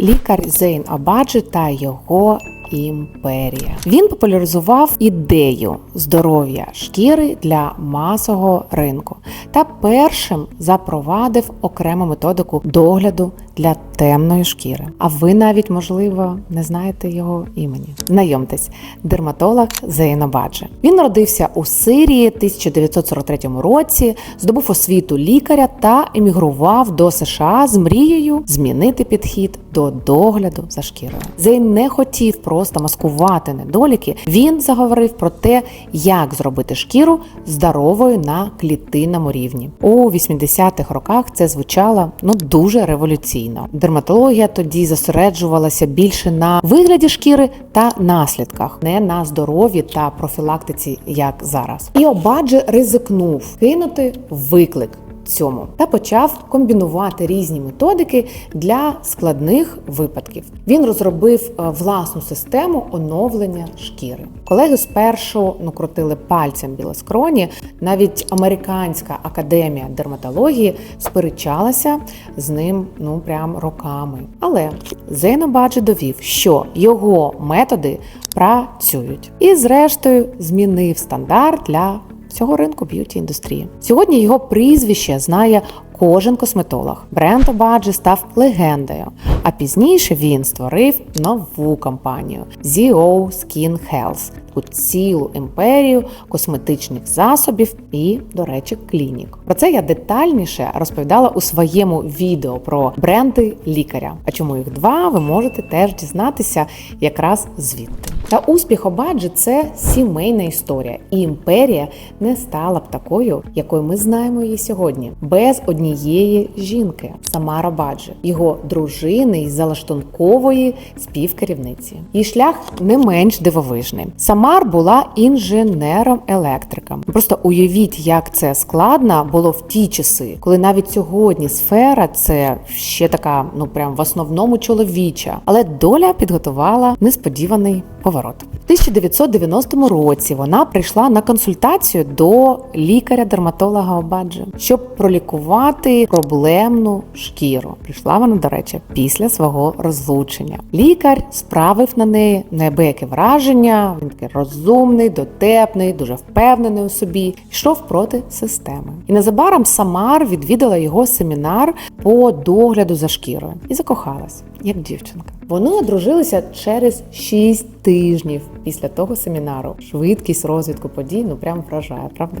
лікар Зейн Абаджі та його імперія. Він популяризував ідею здоров'я шкіри для масового ринку та першим запровадив окрему методику догляду для темної шкіри. А ви навіть, можливо, не знаєте його імені. Знайомтесь, дерматолог Зейн Абаджі. Він народився у Сирії 1943 році, здобув освіту лікаря та емігрував до США з мрією змінити підхід до догляду за шкірою. Зейн не хотів просто маскувати недоліки. Він заговорив про те, як зробити шкіру здоровою на клітинному рівні. У 80-х роках це звучало ну дуже революційно. Дерматологія тоді зосереджувалася більше на вигляді шкіри та наслідках, не на здоров'ї та профілактиці, як зараз. І Обаджі ризикнув кинути виклик цьому та почав комбінувати різні методики для складних випадків. Він розробив е, власну систему оновлення шкіри. Колеги спершу ну крутили пальцем біля скроні. Навіть американська академія дерматології сперечалася з ним ну прям роками. Але Зейна Баджі довів, що його методи працюють, і зрештою змінив стандарт для всього ринку б'юті індустрії. Сьогодні його прізвище знає кожен косметолог. Бренд Обаджі став легендою. А пізніше він створив нову компанію ZO Skin Health, таку цілу імперію косметичних засобів і, до речі, клінік. Про це я детальніше розповідала у своєму відео про бренди лікаря. А чому їх два, ви можете теж дізнатися якраз звідти. Та успіх Обаджі це сімейна історія, і імперія не стала б такою, якою ми знаємо її сьогодні, без однієї жінки Самара Баджі, його дружини і залаштункової співкерівниці. Її шлях не менш дивовижний. Самар була інженером-електриком. Просто уявіть, як це складно було в ті часи, коли навіть сьогодні сфера це ще така, ну прям в основному чоловіча, але доля підготувала несподіваний поворот. В 1990 році вона прийшла на консультацію до лікаря-дерматолога Обаджі, щоб пролікувати проблемну шкіру. Прийшла вона, до речі, після свого розлучення. Лікар справив на неї неабияке враження. Він такий розумний, дотепний, дуже впевнений у собі. Йшов проти системи. І незабаром Самар відвідала його семінар по догляду за шкірою і закохалась, як дівчинка. Вони одружилися через 6 тижнів після того семінару. Швидкість розвитку подій ну прям вражає, правда?